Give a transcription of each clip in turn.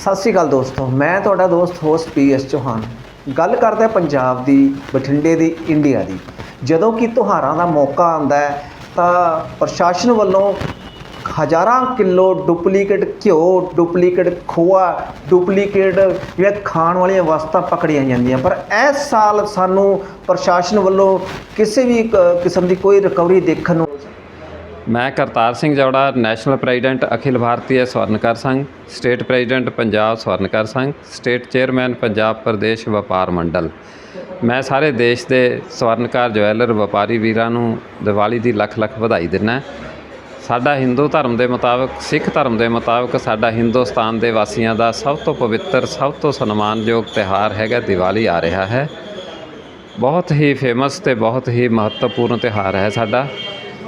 ਸਤਿ ਸ਼੍ਰੀ ਅਕਾਲ ਦੋਸਤੋ, ਮੈਂ ਤੁਹਾਡਾ ਦੋਸਤ ਹੋਸਟ ਪੀ ਐਸ ਚੌਹਾਨ। ਗੱਲ ਕਰਦਾ ਪੰਜਾਬ ਦੀ, ਬਠਿੰਡੇ ਦੀ ਇੰਡੀਆ ਦੀ। ਜਦੋਂ ਕਿ ਤਿਉਹਾਰਾਂ ਦਾ ਮੌਕਾ ਆਉਂਦਾ ਹੈ, ਤਾਂ ਪ੍ਰਸ਼ਾਸਨ ਵੱਲੋਂ ਹਜ਼ਾਰਾਂ ਕਿਲੋ ਡੁਪਲੀਕੇਟ ਘਿਓ ਡੁਪਲੀਕੇਟ ਖੋਆ ਡੁਪਲੀਕੇਟ ਜਿਹੜੇ ਖਾਣ ਵਾਲੀਆਂ ਵਸਤਾਂ ਪਕੜੀਆਂ ਜਾਂਦੀਆਂ। ਪਰ ਇਸ ਸਾਲ ਸਾਨੂੰ ਪ੍ਰਸ਼ਾਸਨ ਵੱਲੋਂ ਕਿਸੇ ਵੀ ਕ- ਕਿਸਮ ਦੀ ਕੋਈ ਰਿਕਵਰੀ ਦੇਖਣ ਨੂੰ ਮੈਂ Kartar Singh Jaura, national president Akhil Bharti Swarnkar Sangh, state president Punjab Swarnkar Sangh, state chairman Punjab Pradesh Vyapar Mandal. ਮੈਂ ਸਾਰੇ ਦੇਸ਼ ਦੇ ਸਵਰਨਕਾਰ, ਜਵੈਲਰ, ਵਪਾਰੀ ਵੀਰਾਂ ਨੂੰ ਦੀਵਾਲੀ ਦੀ ਲੱਖ ਲੱਖ ਵਧਾਈ ਦਿੰਦਾ ਸਾਡਾ ਹਿੰਦੂ ਧਰਮ ਦੇ ਮੁਤਾਬਕ, ਸਿੱਖ ਧਰਮ ਦੇ ਮੁਤਾਬਕ ਸਾਡਾ ਹਿੰਦੁਸਤਾਨ ਦੇ ਵਾਸੀਆਂ ਦਾ ਸਭ ਤੋਂ ਪਵਿੱਤਰ, ਸਭ ਤੋਂ ਸਨਮਾਨਯੋਗ ਤਿਉਹਾਰ ਹੈਗਾ ਦੀਵਾਲੀ ਆ ਰਿਹਾ ਹੈ। ਬਹੁਤ ਹੀ ਫੇਮਸ ਤੇ ਬਹੁਤ ਹੀ ਮਹੱਤਵਪੂਰਨ ਤਿਉਹਾਰ ਹੈ ਸਾਡਾ।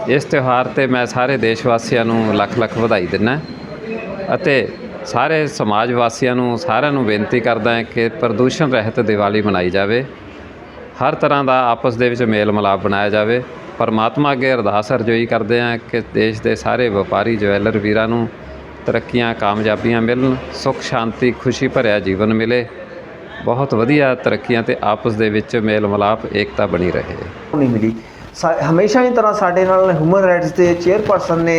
ਇਸ ਤਿਉਹਾਰ ਤੇ ਮੈਂ ਸਾਰੇ ਦੇਸ਼ ਵਾਸੀਆਂ ਨੂੰ ਲੱਖ ਲੱਖ ਵਧਾਈ ਦਿੰਦਾ ਅਤੇ ਸਾਰੇ ਸਮਾਜ ਵਾਸੀਆਂ ਨੂੰ ਸਾਰਿਆਂ ਨੂੰ ਬੇਨਤੀ ਕਰਦਾ ਹਾਂ ਕਿ ਪ੍ਰਦੂਸ਼ਣ ਰਹਿਤ ਦੀਵਾਲੀ ਮਨਾਈ ਜਾਵੇ। ਹਰ ਤਰ੍ਹਾਂ ਦਾ ਆਪਸ ਦੇ ਵਿੱਚ ਮੇਲ ਮਿਲਾਪ ਬਣਾਇਆ ਜਾਵੇ। ਪਰਮਾਤਮਾ ਅੱਗੇ ਅਰਦਾਸ ਅਰਜ਼ੋਈ ਕਰਦੇ ਹਾਂ ਕਿ ਦੇਸ਼ ਦੇ ਸਾਰੇ ਵਪਾਰੀ, ਜਵੈਲਰ ਵੀਰਾਂ ਨੂੰ ਤਰੱਕੀਆਂ, ਕਾਮਯਾਬੀਆਂ ਮਿਲਣ, ਸੁੱਖ, ਸ਼ਾਂਤੀ, ਖੁਸ਼ੀ ਭਰਿਆ ਜੀਵਨ ਮਿਲੇ। ਬਹੁਤ ਵਧੀਆ ਤਰੱਕੀਆਂ ਤੇ ਆਪਸ ਦੇ ਵਿੱਚ ਮੇਲ ਮਿਲਾਪ ਏਕਤਾ ਬਣੀ ਰਹੇ। ਨਹੀਂ ਮਿਲੀ। ਹਮੇਸ਼ਾ ਹੀ ਤਰ੍ਹਾਂ ਸਾਡੇ ਨਾਲ ਹਿਊਮਨ ਰਾਈਟਸ ਦੇ ਚੇਅਰਪਰਸਨ ਨੇ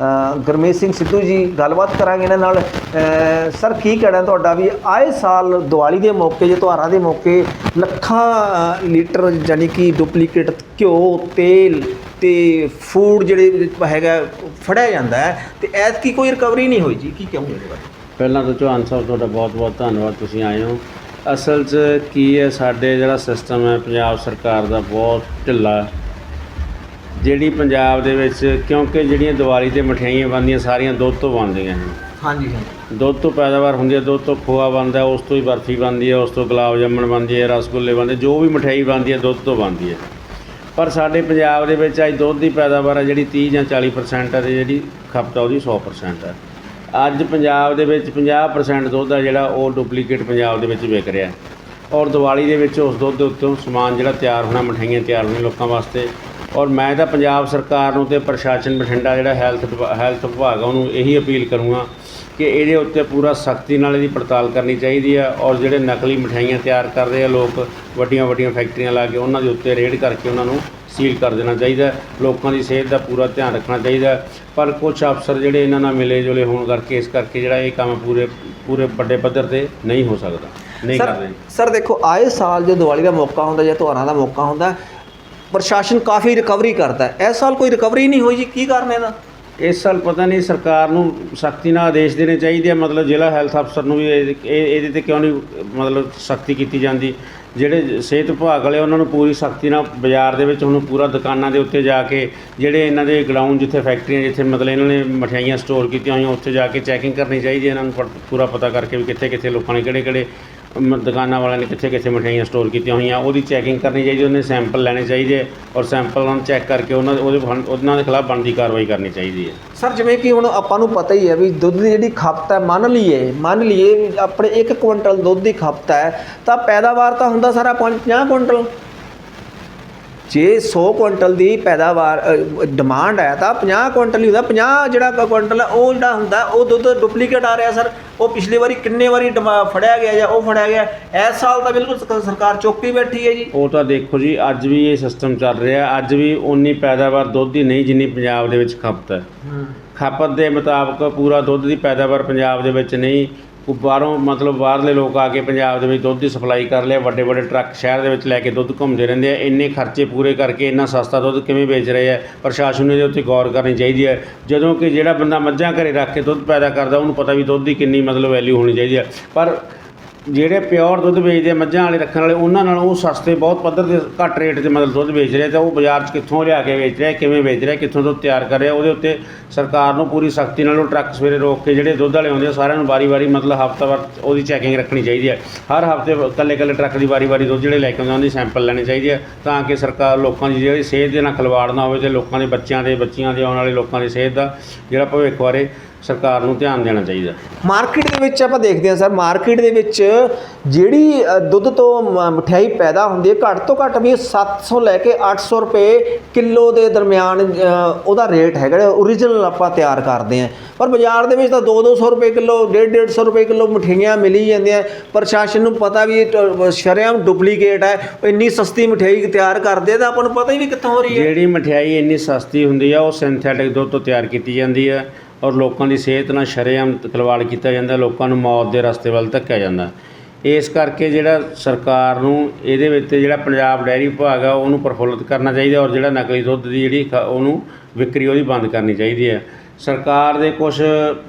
ਅ, ਗੁਰਮੀਤ ਸਿੰਘ ਸਿੱਧੂ ਜੀ ਗੱਲਬਾਤ ਕਰਾਂਗੇ ਇਹਨਾਂ ਨਾਲ। ਸਰ ਕੀ ਕਹਿਣਾ ਤੁਹਾਡਾ ਵੀ ਆਏ ਸਾਲ ਦੀਵਾਲੀ ਦੇ ਮੌਕੇ ਜੇ ਤਿਉਹਾਰਾਂ ਦੇ ਮੌਕੇ ਲੱਖਾਂ ਲੀਟਰ ਯਾਨੀ ਕਿ ਡੁਪਲੀਕੇਟ ਘਿਓ ਤੇਲ ਤੇ ਫੂਡ ਜਿਹੜੇ ਹੈਗਾ ਫੜਿਆ ਜਾਂਦਾ ਹੈ ਤੇ ਐਤਕੀ ਕੋਈ ਰਿਕਵਰੀ ਨਹੀਂ ਹੋਈ ਜੀ ਕੀ ਕਹੋਗੇ ਇਹਦੇ ਬਾਰੇ? ਪਹਿਲਾਂ ਤਾਂ ਚੌਹਾਨ ਸਾਹਿਬ ਤੁਹਾਡਾ ਬਹੁਤ-ਬਹੁਤ ਧੰਨਵਾਦ ਤੁਸੀਂ ਆਏ ਹੋ। ਅਸਲ 'ਚ ਕੀ ਹੈ ਸਾਡੇ ਜਿਹੜਾ ਸਿਸਟਮ ਹੈ ਪੰਜਾਬ ਸਰਕਾਰ ਦਾ ਬਹੁਤ ਢਿੱਲਾ ਜਿਹੜੀ ਪੰਜਾਬ ਦੇ ਵਿੱਚ ਕਿਉਂਕਿ ਜਿਹੜੀਆਂ ਦੀਵਾਲੀ ਤੇ ਮਠਿਆਈਆਂ ਬਣਦੀਆਂ ਸਾਰੀਆਂ ਦੁੱਧ ਤੋਂ ਬਣਦੀਆਂ ਨੇ। ਹਾਂਜੀ ਹਾਂਜੀ। ਦੁੱਧ ਤੋਂ ਪੈਦਾਵਾਰ ਹੁੰਦੀ ਹੈ ਦੁੱਧ ਤੋਂ ਖੋਆ ਬਣਦਾ ਉਸ ਤੋਂ ਹੀ ਬਰਫੀ ਬਣਦੀ ਹੈ ਉਸ ਤੋਂ ਗੁਲਾਬ ਜਾਮਣ ਬਣਦੀ ਹੈ ਰਸਗੁੱਲੇ ਬਣਦੇ ਜੋ ਵੀ ਮਠਿਆਈ ਬਣਦੀ ਹੈ ਦੁੱਧ ਤੋਂ ਬਣਦੀ ਹੈ। ਪਰ ਸਾਡੇ ਪੰਜਾਬ ਦੇ ਵਿੱਚ ਅੱਜ ਦੁੱਧ ਦੀ ਪੈਦਾਵਾਰ ਹੈ ਜਿਹੜੀ 30 ਜਾਂ 40% ਹੈ ਤੇ ਜਿਹੜੀ ਖਪਤ ਹੈ ਉਹਦੀ 100% ਹੈ। ਅੱਜ ਪੰਜਾਬ ਦੇ ਵਿੱਚ 50% ਦੁੱਧ ਆ ਜਿਹੜਾ ਉਹ ਡੁਪਲੀਕੇਟ ਪੰਜਾਬ ਦੇ ਵਿੱਚ ਵਿਕ ਰਿਹਾ ਹੈ। ਔਰ ਦੀਵਾਲੀ ਦੇ ਵਿੱਚ ਉਸ ਦੁੱਧ ਦੇ ਉੱਤੋਂ ਸਮਾਨ ਜਿਹੜਾ ਤਿਆਰ ਹੋਣਾ ਮਠਿਆਈਆਂ ਤਿਆਰ ਹੋਣੀਆਂ ਲੋਕਾਂ ਵਾਸਤੇ ਔਰ ਮੈਂ ਤਾਂ ਪੰਜਾਬ ਸਰਕਾਰ ਨੂੰ ਤੇ ਪ੍ਰਸ਼ਾਸਨ ਬਠਿੰਡਾ ਜਿਹੜਾ ਹੈਲਥ ਹੈਲਥ ਵਿਭਾਗ ਆ ਉਹਨੂੰ ਇਹੀ ਅਪੀਲ ਕਰੂੰਗਾ ਕਿ ਇਹਦੇ ਉੱਤੇ ਪੂਰਾ ਸਖਤੀ ਨਾਲ ਇਹਦੀ ਪੜਤਾਲ ਕਰਨੀ ਚਾਹੀਦੀ ਹੈ ਔਰ ਜਿਹੜੇ ਨਕਲੀ ਮਠਿਆਈਆਂ ਤਿਆਰ ਕਰ ਰਹੇ ਆ ਲੋਕ ਵੱਡੀਆਂ ਵੱਡੀਆਂ ਫੈਕਟਰੀਆਂ ਲਾ ਕੇ ਉਹਨਾਂ ਦੇ ਉੱਤੇ ਰੇਡ ਕਰਕੇ ਉਹਨਾਂ ਨੂੰ ਸੀਲ ਕਰ ਦੇਣਾ ਚਾਹੀਦਾ। ਲੋਕਾਂ ਦੀ ਸਿਹਤ ਦਾ ਪੂਰਾ ਧਿਆਨ ਰੱਖਣਾ ਚਾਹੀਦਾ। ਪਰ ਕੁਝ ਅਫਸਰ ਜਿਹੜੇ ਇਹਨਾਂ ਨਾਲ ਮਿਲੇ ਜੁਲੇ ਹੋਣ ਕਰਕੇ ਇਸ ਕਰਕੇ ਜਿਹੜਾ ਇਹ ਕੰਮ ਪੂਰੇ ਪੂਰੇ ਵੱਡੇ ਪੱਧਰ ਤੇ ਨਹੀਂ ਹੋ ਸਕਦਾ ਨਹੀਂ ਕਰ ਰਹੇ ਸਰ ਸਰ ਦੇਖੋ ਆਏ ਸਾਲ ਜੋ ਦੀਵਾਲੀ ਦਾ ਮੌਕਾ ਹੁੰਦਾ ਜਾਂ ਤਿਉਹਾਰਾਂ ਦਾ ਮੌਕਾ ਹੁੰਦਾ ਪ੍ਰਸ਼ਾਸਨ ਕਾਫੀ ਰਿਕਵਰੀ ਕਰਦਾ ਹੈ। ਇਸ ਸਾਲ ਕੋਈ ਰਿਕਵਰੀ ਨਹੀਂ ਹੋਈ ਜੀ, ਕੀ ਕਾਰਨ ਇਹਦਾ? ਇਸ ਸਾਲ ਪਤਾ ਨਹੀਂ, ਸਰਕਾਰ ਨੂੰ ਸਖਤੀ ਨਾਲ ਆਦੇਸ਼ ਦੇਣੇ ਚਾਹੀਦੇ ਆ। ਮਤਲਬ ਜ਼ਿਲ੍ਹਾ ਹੈਲਥ ਅਫਸਰ ਨੂੰ ਵੀ ਇਹ ਇਹ- ਇਹਦੇ ਤੇ ਕਿਉਂ ਨਹੀਂ, ਮਤਲਬ ਸਖਤੀ ਕੀਤੀ ਜਾਂਦੀ? ਜਿਹੜੇ ਸਿਹਤ ਵਿਭਾਗ ਵਾਲੇ, ਉਹਨਾਂ ਨੂੰ ਪੂਰੀ ਸਖਤੀ ਨਾਲ ਬਾਜ਼ਾਰ ਦੇ ਵਿੱਚ ਹੁਣ ਪੂਰਾ ਦੁਕਾਨਾਂ ਦੇ ਉੱਤੇ ਜਾ ਕੇ, ਜਿਹੜੇ ਇਹਨਾਂ ਦੇ ਗਰਾਊਂਡ ਜਿੱਥੇ ਫੈਕਟਰੀਆਂ ਜਿੱਥੇ ਮਤਲਬ ਇਹਨਾਂ ਨੇ ਮਠਿਆਈਆਂ ਸਟੋਰ ਕੀਤੀਆਂ ਹੋਈਆਂ, ਉੱਥੇ ਜਾ ਕੇ ਚੈਕਿੰਗ ਕਰਨੀ ਚਾਹੀਦੀ ਹੈ ਇਹਨਾਂ ਨੂੰ ਪ- ਪੂਰਾ ਪਤਾ ਕਰਕੇ ਵੀ ਕਿੱਥੇ ਕਿੱਥੇ ਲੋਕਾਂ ਨੇ ਕਿਹੜੇ ਕਿਹੜੇ ਮ- ਦੁਕਾਨਾਂ ਵਾਲਿਆਂ ਨੇ ਕਿੱਥੇ ਕਿੱਥੇ ਮਠਿਆਈਆਂ ਸਟੋਰ ਕੀਤੀਆਂ ਹੋਈਆਂ, ਉਹਦੀ ਚੈਕਿੰਗ ਕਰਨੀ ਚਾਹੀਦੀ, ਉਹਨੇ ਸੈਂਪਲ ਲੈਣੇ ਚਾਹੀਦੇ ਔਰ ਸੈਂਪਲ ਨੂੰ ਚੈੱਕ ਕਰਕੇ ਉਹਨਾਂ ਦੇ ਉਹਦੇ ਬਣ- ਉਹਨਾਂ ਦੇ ਖਿਲਾਫ ਬਣਦੀ ਕਾਰਵਾਈ ਕਰਨੀ ਚਾਹੀਦੀ ਹੈ। ਸਰ ਜਿਵੇਂ ਕਿ ਹੁਣ ਆਪਾਂ ਨੂੰ ਪਤਾ ਹੀ ਹੈ ਵੀ ਦੁੱਧ ਦੀ ਜਿਹੜੀ ਖਪਤ ਹੈ, ਮੰਨ ਲਈਏ ਮੰਨ ਲਈਏ ਵੀ ਆਪਣੇ 1 ਕੁਇੰਟਲ ਦੁੱਧ ਦੀ ਖਪਤ ਹੈ, ਤਾਂ ਪੈਦਾਵਾਰ ਤਾਂ ਹੁੰਦਾ ਸਾਰਾ 50 ਕੁਇੰਟਲ। ਜੇ 100 ਕੁਇੰਟਲ ਦੀ ਪੈਦਾਵਾਰ ਡਿਮਾਂਡ ਹੈ ਤਾਂ 50 ਕੁਇੰਟਲ ਹੀ ਹੁੰਦਾ 50 ਜਿਹੜਾ ਕੁਇੰਟਲ ਹੈ ਉਹ ਜਿਹੜਾ ਹੁੰਦਾ ਉਹ ਦੁੱਧ ਡੁਪਲੀਕੇਟ ਆ ਰਿਹਾ ਸਰ। ਉਹ ਪਿਛਲੀ ਵਾਰੀ ਕਿੰਨੇ ਵਾਰੀ ਫੜਿਆ ਗਿਆ ਜਾਂ ਉਹ ਫੜਿਆ ਗਿਆ ਇਸ ਸਾਲ ਤਾਂ ਬਿਲਕੁਲ ਸਰਕ- ਸਰਕਾਰ ਚੁੱਕੀ ਬੈਠੀ ਹੈ ਜੀ। ਉਹ ਤਾਂ ਦੇਖੋ ਜੀ ਅੱਜ ਵੀ ਇਹ ਸਿਸਟਮ ਚੱਲ ਰਿਹਾ ਅੱਜ ਵੀ ਉਨੀ ਪੈਦਾਵਾਰ ਦੁੱਧ ਦੀ ਨਹੀਂ ਜਿੰਨੀ ਪੰਜਾਬ ਦੇ ਵਿੱਚ ਖਪਤ ਹੈ। ਖਪਤ ਦੇ ਮੁਤਾਬਕ ਪੂਰਾ ਦੁੱਧ ਦੀ ਪੈਦਾਵਾਰ ਪੰਜਾਬ ਦੇ ਵਿੱਚ ਨਹੀਂ ਉਹ ਬਾਹਰੋਂ ਮਤਲਬ ਬਾਹਰਲੇ ਲੋਕ ਆ ਕੇ ਪੰਜਾਬ ਦੇ ਵਿੱਚ ਦੁੱਧ ਦੀ ਸਪਲਾਈ ਕਰ ਲਿਆ, ਵੱਡੇ ਵੱਡੇ ਟਰੱਕ ਸ਼ਹਿਰ ਦੇ ਵਿੱਚ ਲੈ ਕੇ ਦੁੱਧ ਘੁੰਮਦੇ ਰਹਿੰਦੇ ਆ। ਇੰਨੇ ਖਰਚੇ ਪੂਰੇ ਕਰਕੇ ਇੰਨਾ ਸਸਤਾ ਦੁੱਧ ਕਿਵੇਂ ਵੇਚ ਰਹੇ ਆ? ਪ੍ਰਸ਼ਾਸਨ ਨੂੰ ਇਹਦੇ ਉੱਤੇ ਗੌਰ ਕਰਨੀ ਚਾਹੀਦੀ ਹੈ। ਜਦੋਂ ਕਿ ਜਿਹੜਾ ਬੰਦਾ ਮੱਝਾਂ ਘਰੇ ਰੱਖ ਕੇ ਦੁੱਧ ਪੈਦਾ ਕਰਦਾ, ਉਹਨੂੰ ਪਤਾ ਵੀ ਦੁੱਧ ਦੀ ਕਿੰਨੀ ਮਤਲਬ ਵੈਲਿਊ ਹੋਣੀ ਚਾਹੀਦੀ ਹੈ। ਪਰ ਜਿਹੜੇ ਪਿਓਰ ਦੁੱਧ ਵੇਚਦੇ ਆ ਮੱਝਾਂ ਵਾਲੇ ਰੱਖਣ ਵਾਲੇ ਉਹਨਾਂ ਨਾਲੋਂ ਉਹ ਸਸਤੇ ਬਹੁਤ ਪੱਧਰ ਤੇ ਘੱਟ ਰੇਟ ਤੇ ਮਤਲਬ ਦੁੱਧ ਵੇਚ ਰਹੇ ਤਾਂ ਉਹ ਬਾਜ਼ਾਰ 'ਚ ਕਿੱਥੋਂ ਲਿਆ ਕੇ ਵੇਚ ਰਿਹਾ ਕਿਵੇਂ ਵੇਚ ਰਿਹਾ ਕਿੱਥੋਂ ਦੁੱਧ ਤਿਆਰ ਕਰ ਰਿਹਾ ਉਹਦੇ ਉੱਤੇ ਸਰਕਾਰ ਨੂੰ ਪੂਰੀ ਸਖਤੀ ਨਾਲ ਉਹ ਟਰੱਕ ਸਵੇਰੇ ਰੋਕ ਕੇ ਜਿਹੜੇ ਦੁੱਧ ਵਾਲੇ ਆਉਂਦੇ ਆ ਸਾਰਿਆਂ ਨੂੰ ਵਾਰੀ-ਵਾਰੀ ਮਤਲਬ ਹਫ਼ਤਾਵਾਰ ਉਹਦੀ ਚੈਕਿੰਗ ਰੱਖਣੀ ਚਾਹੀਦੀ ਹੈ ਹਰ ਹਫ਼ਤੇ ਇਕੱਲੇ-ਇਕੱਲੇ ਟਰੱਕ ਦੀ ਵਾਰੀ-ਵਾਰੀ ਦੁੱਧ ਜਿਹੜੇ ਲੈ ਕੇ ਆਉਂਦੇ ਆ, ਉਹਦੀ ਸੈਂਪਲ ਲੈਣੇ ਚਾਹੀਦੇ ਆ ਤਾਂ ਕਿ ਸਰਕਾਰ ਲੋਕਾਂ ਦੀ ਜਿਹੜੀ ਸਿਹਤ ਦੇ ਨਾਲ ਖਿਲਵਾੜ ਨਾ ਹੋਵੇ ਤੇ ਲੋਕਾਂ ਦੇ ਬੱਚਿਆਂ ਦੇ ਬੱਚੀਆਂ ਦੇ ਆਉਣ ਵਾਲੇ ਲੋਕਾਂ ਦੀ ਸਿਹਤ ਦਾ ਜਿਹੜਾ ਭਵਿੱਖ ਬਾਰੇ ਸਰਕਾਰ ਨੂੰ ਧਿਆਨ ਦੇਣਾ ਚਾਹੀਦਾ। ਮਾਰਕੀਟ ਦੇ ਵਿੱਚ ਆਪਾਂ ਦੇਖਦੇ ਹਾਂ ਸਰ ਮਾਰਕੀਟ ਦੇ ਵਿੱਚ ਜਿਹੜੀ ਦੁੱਧ ਤੋਂ ਮਠਿਆਈ ਪੈਦਾ ਹੁੰਦੀ ਹੈ ਘੱਟ ਤੋਂ ਘੱਟ ਵੀ 700 ਲੈ ਕੇ 800 ਰੁਪਏ ਕਿਲੋ ਦੇ ਦਰਮਿਆਨ ਉਹਦਾ ਰੇਟ ਹੈਗਾ ਜਿਹੜਾ ਓਰੀਜਨਲ ਆਪਾਂ ਤਿਆਰ ਕਰਦੇ ਹਾਂ। ਪਰ ਬਾਜ਼ਾਰ ਦੇ ਵਿੱਚ ਤਾਂ 2-200 ਰੁਪਏ ਕਿਲੋ 150 ਰੁਪਏ ਕਿਲੋ ਮਠਿਆਈਆਂ ਮਿਲੀ ਜਾਂਦੀਆਂ। ਪ੍ਰਸ਼ਾਸਨ ਨੂੰ ਪਤਾ ਵੀ ਸ਼ਰੇਆਮ ਡੁਪਲੀਕੇਟ ਹੈ ਇੰਨੀ ਸਸਤੀ ਮਠਿਆਈ ਤਿਆਰ ਕਰਦੇ ਆ ਤਾਂ ਆਪਾਂ ਨੂੰ ਪਤਾ ਹੀ ਨਹੀਂ ਕਿੱਥੋਂ ਹੋ ਰਹੀ ਹੈ। ਜਿਹੜੀ ਮਠਿਆਈ ਇੰਨੀ ਸਸਤੀ ਹੁੰਦੀ ਆ ਉਹ ਸਿੰਥੈਟਿਕ ਦੁੱਧ ਤੋਂ ਤਿਆਰ ਕੀਤੀ ਜਾਂਦੀ ਹੈ ਔਰ ਲੋਕਾਂ ਦੀ ਸਿਹਤ ਨਾਲ ਸ਼ਰੇਆਮ ਖਿਲਵਾੜ ਕੀਤਾ ਜਾਂਦਾ, ਲੋਕਾਂ ਨੂੰ ਮੌਤ ਦੇ ਰਸਤੇ ਵੱਲ ਧੱਕਿਆ ਜਾਂਦਾ। ਇਸ ਕਰਕੇ ਜਿਹੜਾ ਸਰਕਾਰ ਨੂੰ ਇਹਦੇ ਵਿੱਚ ਜਿਹੜਾ ਪੰਜਾਬ ਡੈਰੀ ਵਿਭਾਗ ਆ, ਉਹਨੂੰ ਪ੍ਰਫੁੱਲਤ ਕਰਨਾ ਚਾਹੀਦਾ ਔਰ ਜਿਹੜਾ ਨਕਲੀ ਦੁੱਧ ਦੀ ਜਿਹੜੀ ਖ- ਉਹਨੂੰ ਵਿਕਰੀ ਉਹਦੀ ਬੰਦ ਕਰਨੀ ਚਾਹੀਦੀ ਹੈ। ਸਰਕਾਰ ਦੇ ਕੁਝ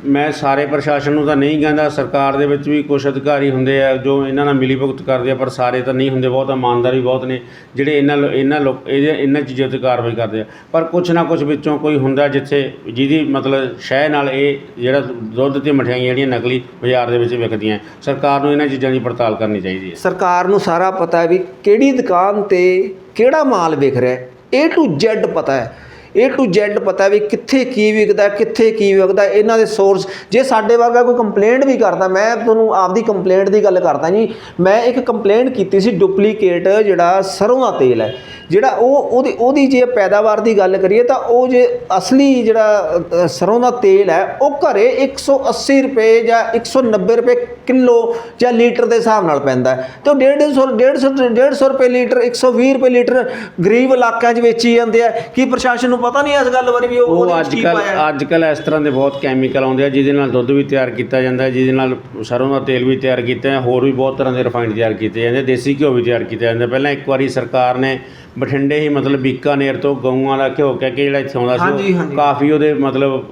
ਮੈਂ ਸਾਰੇ ਪ੍ਰਸ਼ਾਸਨ ਨੂੰ ਤਾਂ ਨਹੀਂ ਕਹਿੰਦਾ, ਸਰਕਾਰ ਦੇ ਵਿੱਚ ਵੀ ਕੁਝ ਅਧਿਕਾਰੀ ਹੁੰਦੇ ਆ, ਜੋ ਇਹਨਾਂ ਨਾਲ ਮਿਲੀ ਭੁਗਤ ਕਰਦੇ ਆ, ਪਰ ਸਾਰੇ ਤਾਂ ਨਹੀਂ ਹੁੰਦੇ, ਬਹੁਤ ਇਮਾਨਦਾਰ ਵੀ ਬਹੁਤ ਨੇ, ਜਿਹੜੇ ਇਹਨਾਂ ਲੋ- ਇਹਨਾਂ ਲੋਕ ਇਹਦੇ ਇਹਨਾਂ ਚੀਜ਼ਾਂ ਤੇ ਕਾਰਵਾਈ ਕਰਦੇ ਆ। ਪਰ ਕੁਝ ਨਾ ਕੁਝ ਵਿੱਚੋਂ ਕੋਈ ਹੁੰਦਾ ਜਿੱਥੇ, ਜਿਹਦੀ ਮਤਲਬ ਸ਼ਹਿ ਨਾਲ ਇਹ ਜਿਹੜਾ ਦੁੱਧ ਤੇ ਮਠਿਆਈਆਂ ਜਿਹੜੀਆਂ ਨਕਲੀ ਬਾਜ਼ਾਰ ਦੇ ਵਿੱਚ ਵਿਕਦੀਆਂ, ਸਰਕਾਰ ਨੂੰ ਇਹਨਾਂ ਚੀਜ਼ਾਂ ਦੀ ਪੜਤਾਲ ਕਰਨੀ ਚਾਹੀਦੀ ਹੈ। ਸਰਕਾਰ ਨੂੰ ਸਾਰਾ ਪਤਾ ਹੈ ਵੀ ਕਿਹੜੀ ਦੁਕਾਨ ਤੇ ਕਿਹੜਾ ਮਾਲ ਵਿਕ ਰਿਹਾ ਹੈ। A to Z ਪਤਾ ਹੈ। A to Z ਪਤਾ ਵੀ ਕਿੱਥੇ ਕੀ ਵਿਕਦਾ ਕਿੱਥੇ ਕੀ ਵਿਕਦਾ ਇਹਨਾਂ ਦੇ ਸੋਰਸ ਜੇ ਸਾਡੇ ਵਰਗਾ ਕੋਈ ਕੰਪਲੇਂਟ ਵੀ ਕਰਦਾ ਮੈਂ ਤੁਹਾਨੂੰ ਆਪਦੀ ਕੰਪਲੇਂਟ ਦੀ ਗੱਲ ਕਰਦਾ ਜੀ। ਮੈਂ ਇੱਕ ਕੰਪਲੇਂਟ ਕੀਤੀ ਸੀ ਡੁਪਲੀਕੇਟ ਜਿਹੜਾ ਸਰੋਂ ਦਾ ਤੇਲ ਹੈ। ਜਿਹੜਾ ਉਹ ਉਹਦੀ ਉਹਦੀ ਜੇ ਪੈਦਾਵਾਰ ਦੀ ਗੱਲ ਕਰੀਏ ਤਾਂ ਉਹ ਜੇ ਅਸਲੀ ਜਿਹੜਾ ਅ, ਸਰੋਂ ਦਾ ਤੇਲ ਹੈ ਉਹ ਘਰੇ 180 ਰੁਪਏ ਜਾਂ 190 ਰੁਪਏ ਕਿਲੋ ਜਾਂ ਲੀਟਰ ਦੇ ਹਿਸਾਬ ਨਾਲ ਪੈਂਦਾ ਹੈ। ਤੇ ਉਹ 150 150 150 ਰੁਪਏ ਲੀਟਰ 120 ਰੁਪਏ ਲੀਟਰ ਗਰੀਬ ਇਲਾਕਿਆਂ 'ਚ ਵੇਚੀ ਜਾਂਦੇ ਆ। ਕੀ ਪ੍ਰਸ਼ਾਸਨ ਨੂੰ ਪਤਾ ਨਹੀਂ ਇਸ ਗੱਲ ਬਾਰੇ ਵੀ ਉਹ ਉਹਦੇ ਉਹ ਵਿੱਚ ਅੱਜ ਕੀ ਕੱਲ ਪਾਇਆ ਹੈ? ਅੱਜ ਕੱਲ ਇਸ ਤਰ੍ਹਾਂ ਦੇ ਬਹੁਤ ਕੈਮੀਕਲ ਆਉਂਦੇ ਆ ਜਿਹਦੇ ਨਾਲ ਦੁੱਧ ਵੀ ਤਿਆਰ ਕੀਤਾ ਜਾਂਦਾ ਹੈ ਜਿਹਦੇ ਨਾਲ ਸਰੋਂ ਦਾ ਤੇਲ ਵੀ ਤਿਆਰ ਕੀਤਾ ਹੈ ਹੋਰ ਵੀ ਬਹੁਤ ਤਰ੍ਹਾਂ ਦੇ ਰਿਫਾਈਨਡ ਤਿਆਰ ਕੀਤੇ ਜਾਂਦੇ ਦੇਸੀ ਘਿਓ ਵੀ ਤਿਆਰ ਕੀਤਾ ਜਾਂਦਾ ਪਹਿਲਾਂ ਇੱਕ ਵਾਰੀ ਸਰਕਾਰ ਨੇ ਬਠਿੰਡੇ ਹੀ ਮਤਲਬ ਬੀਕਾਨੇਰ ਤੋਂ ਗਊਆਂ ਦਾ ਘਿਓ ਕਹਿ ਕੇ ਜਿਹੜਾ ਇੱਥੇ ਆਉਂਦਾ ਸੀ ਉਹ। ਕਾਫੀ ਉਹਦੇ ਮਤਲਬ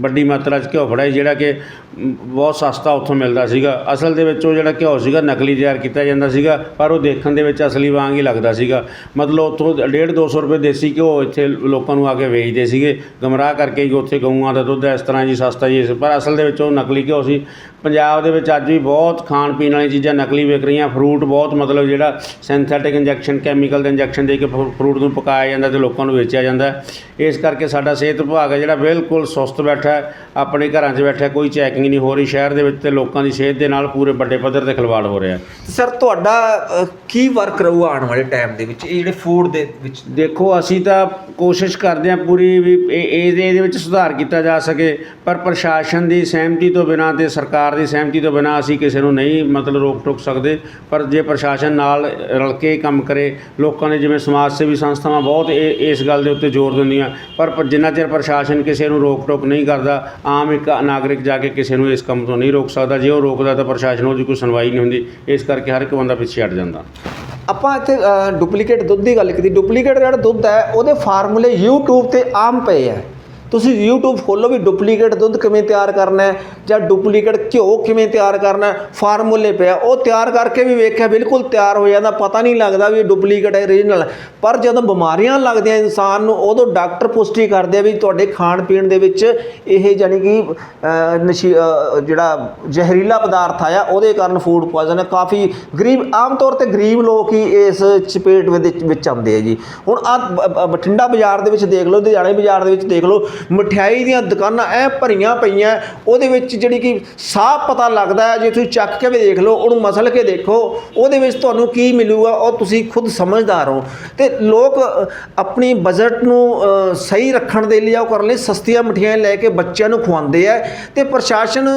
ਵੱਡੀ ਮਾਤਰਾ 'ਚ ਘਿਓ ਫੜਿਆ ਜਿਹੜਾ ਕਿ ਬਹੁਤ ਸਸਤਾ ਉੱਥੋਂ ਮਿਲਦਾ ਸੀਗਾ। ਅਸਲ ਦੇ ਵਿੱਚ ਉਹ ਜਿਹੜਾ ਘਿਓ ਸੀਗਾ ਨਕਲੀ ਤਿਆਰ ਕੀਤਾ ਜਾਂਦਾ ਸੀਗਾ ਪਰ ਉਹ ਦੇਖਣ ਦੇ ਵਿੱਚ ਅਸਲੀ ਵਾਂਗ ਹੀ ਲੱਗਦਾ ਸੀਗਾ। ਮਤਲਬ ਉੱਥੋਂ 1.5 200 ਰੁਪਏ ਦੇਸੀ ਘਿਓ ਇੱਥੇ ਲੋਕਾਂ ਨੂੰ ਆ ਕੇ ਵੇਚਦੇ ਸੀਗੇ ਗਮਰਾਹ ਕਰਕੇ ਕਿ ਉੱਥੇ ਗਊਆਂ ਦਾ ਦੁੱਧ ਇਸ ਤਰ੍ਹਾਂ ਜੀ ਸਸਤਾ ਜੀ ਪਰ ਅਸਲ ਦੇ ਵਿੱਚ ਉਹ ਨਕਲੀ ਘਿਓ ਸੀ। ਪੰਜਾਬ ਦੇ ਵਿੱਚ ਅੱਜ ਵੀ ਬਹੁਤ ਖਾਣ ਪੀਣ ਵਾਲੀਆਂ ਚੀਜ਼ਾਂ ਨਕਲੀ ਵਿਕ ਰਹੀਆਂ ਫਰੂਟ ਬਹੁਤ ਮਤਲਬ ਜਿਹੜਾ ਸਿੰਥੈਟਿਕ ਇੰਜੈਕਸ਼ਨ ਕੈਮੀਕਲ ਦੇ ਇੰਜੈਕਸ਼ਨ ਦੇ ਕੇ ਫਰੂ- ਫਰੂਟ ਨੂੰ ਪਕਾਇਆ ਜਾਂਦਾ ਤੇ ਲੋਕਾਂ ਨੂੰ ਵੇਚਿਆ ਜਾਂਦਾ। ਹੈ। ਇਸ ਕਰਕੇ ਸਾਡਾ ਸਿਹਤ ਵਿਭਾਗ ਹੈ ਜਿਹੜਾ ਬਿਲਕੁਲ ਸੁਸਤ ਬੈਠਾ ਹੈ ਆਪਣੇ ਘਰਾਂ 'ਚ ਬੈਠਾ ਹੈ, ਕੋਈ ਚੈਕਿੰਗ ਨਹੀਂ ਹੋ ਰਹੀ ਸ਼ਹਿਰ ਦੇ ਵਿੱਚ ਤੇ ਲੋਕਾਂ ਦੀ ਸਿਹਤ ਦੇ ਨਾਲ ਪੂਰੇ ਵੱਡੇ ਪੱਧਰ ਤੇ ਖਿਲਵਾੜ ਹੋ ਰਿਹਾ ਹੈ। ਸਰ ਤੁਹਾਡਾ ਅ, ਕੀ ਵਰਕ ਰਹੂਗਾ ਆਉਣ ਵਾਲੇ ਟਾਈਮ ਦੇ ਵਿੱਚ? ਇਹ ਜਿਹੜੇ ਫੂਡ ਦੇ ਵਿੱਚ? ਦੇਖੋ ਅਸੀਂ ਤਾਂ ਕੋਸ਼ਿਸ਼ ਕਰਦੇ ਹਾਂ ਪੂਰੀ ਵੀ ਇਹ ਇਹਦੇ ਇਹਦੇ ਵਿੱਚ ਸੁਧਾਰ ਕੀਤਾ ਜਾ ਸਕੇ ਪਰ ਪ੍ਰਸ਼ਾਸਨ ਦੀ ਸਹਿਮਤੀ ਤੋਂ ਬਿਨਾਂ ਤੇ ਸਰਕਾਰ ਦੀ ਸਹਿਮਤੀ ਤੋਂ ਬਿਨਾਂ ਅਸੀਂ ਕਿਸੇ ਨੂੰ ਨਹੀਂ ਮਤਲਬ ਰੋਕ ਟੋਕ ਸਕਦੇ। ਪਰ ਜੇ ਪ੍ਰਸ਼ਾਸਨ ਨਾਲ ਰਲ ਕੇ ਕੰਮ ਕਰੇ ਲੋਕਾਂ ਨੇ ਜਿਵੇਂ ਸਮਾਜ ਸਮਾਜ ਸੇਵੀ ਸੰਸਥਾਵਾਂ ਬਹੁਤ ਇਹ, ਇਸ ਗੱਲ ਦੇ ਉੱਤੇ ਜ਼ੋਰ ਦਿੰਦੀਆਂ। ਪਰ ਪਰ ਜਿੰਨਾ ਚਿਰ ਪ੍ਰਸ਼ਾਸਨ ਕਿਸੇ ਨੂੰ ਰੋਕ ਟੋਕ ਨਹੀਂ ਕਰਦਾ, ਆਮ ਇੱਕ ਨਾਗਰਿਕ ਜਾ ਕੇ ਕਿਸੇ ਨੂੰ ਇਸ ਕੰਮ ਤੋਂ ਨਹੀਂ ਰੋਕ ਸਕਦਾ। ਜੇ ਉਹ ਰੋਕਦਾ ਤਾਂ ਪ੍ਰਸ਼ਾਸਨ ਉਹਦੀ ਕੋਈ ਸੁਣਵਾਈ ਨਹੀਂ ਹੁੰਦੀ। ਇਸ ਕਰਕੇ ਹਰ ਇੱਕ ਬੰਦਾ ਪਿੱਛੇ ਹਟ ਜਾਂਦਾ। ਆਪਾਂ ਇੱਥੇ ਡੁਪਲੀਕੇਟ ਦੁੱਧ ਦੀ ਗੱਲ ਕੀਤੀ। ਡੁਪਲੀਕੇਟ ਜਿਹੜਾ ਦੁੱਧ ਹੈ, ਉਹਦੇ ਫਾਰਮੂਲੇ YouTube ਤੇ ਆਮ ਪਏ ਹੈ ਤੁਸੀਂ YouTube ਖੋਲੋ ਵੀ ਡੁਪਲੀਕੇਟ ਦੁੱਧ ਕਿਵੇਂ ਤਿਆਰ ਕਰਨਾ ਹੈ, ਜਾਂ ਡੁਪਲੀਕੇਟ ਘਿਓ ਕਿਵੇਂ ਤਿਆਰ ਕਰਨਾ ਫਾਰਮੂਲੇ ਪਿਆ, ਉਹ ਤਿਆਰ ਕਰਕੇ ਵੀ ਵੇਖਿਆ ਬਿਲਕੁਲ ਤਿਆਰ ਹੋ ਜਾਂਦਾ, ਪਤਾ ਨਹੀਂ ਲੱਗਦਾ ਵੀ ਇਹ ਡੁਪਲੀਕੇਟ ਹੈ ਓਰੀਜਨਲ ਪਰ ਜਦੋਂ ਬਿਮਾਰੀਆਂ ਲੱਗਦੀਆਂ ਇਨਸਾਨ ਨੂੰ, ਉਦੋਂ ਡਾਕਟਰ ਪੁਸ਼ਟੀ ਕਰਦੇ ਆ ਵੀ ਤੁਹਾਡੇ ਖਾਣ ਪੀਣ ਦੇ ਵਿੱਚ ਇਹ ਜਾਨੀ ਕਿ ਨਸ਼ੀ ਜਿਹੜਾ ਜ਼ਹਿਰੀਲਾ ਪਦਾਰਥ ਆਇਆ, ਉਹਦੇ ਕਾਰਨ ਫੂਡ ਪੋਇਜ਼ਨ ਕਾਫੀ ਗਰੀਬ, ਆਮ ਤੌਰ ਤੇ ਗਰੀਬ ਲੋਕ ਹੀ ਇਸ ਚਪੇਟ ਵਿੱਚ ਵਿੱਚ ਆਉਂਦੇ ਆ ਜੀ। ਹੁਣ ਆ ਬਠਿੰਡਾ ਬਾਜ਼ਾਰ ਦੇ ਵਿੱਚ ਦੇਖ ਲਓ, ਲੁਧਿਆਣੇ ਬਾਜ਼ਾਰ ਦੇ ਵਿੱਚ ਦੇਖ ਲਓ ਮਠਿਆਈ ਦੀਆਂ ਦੁਕਾਨਾਂ ਐ ਭਰੀਆਂ ਪਈਆਂ, ਉਹਦੇ ਵਿੱਚ ਜਿਹੜੀ ਕਿ ਸਾਫ਼ ਪਤਾ ਲੱਗਦਾ ਹੈ, ਜੇ ਤੁਸੀਂ ਚੱਕ ਕੇ ਵੀ ਦੇਖ ਲਓ, ਉਹਨੂੰ ਮਸਲ ਕੇ ਦੇਖੋ, ਉਹਦੇ ਵਿੱਚ ਤੁਹਾਨੂੰ ਕੀ ਮਿਲੂਗਾ, ਉਹ ਤੁਸੀਂ ਖੁਦ ਸਮਝਦਾਰ ਹੋ। ਤੇ ਲੋਕ ਆਪਣੀ ਬਜਟ ਨੂੰ ਸਹੀ ਰੱਖਣ ਦੇ ਲਈ ਉਹ ਕਰਨ ਲਈ ਸਸਤੀਆਂ ਮਠਿਆਈਆਂ ਲੈ ਕੇ ਬੱਚਿਆਂ ਨੂੰ ਖਵਾਉਂਦੇ ਆ। ਤੇ ਪ੍ਰਸ਼ਾਸਨ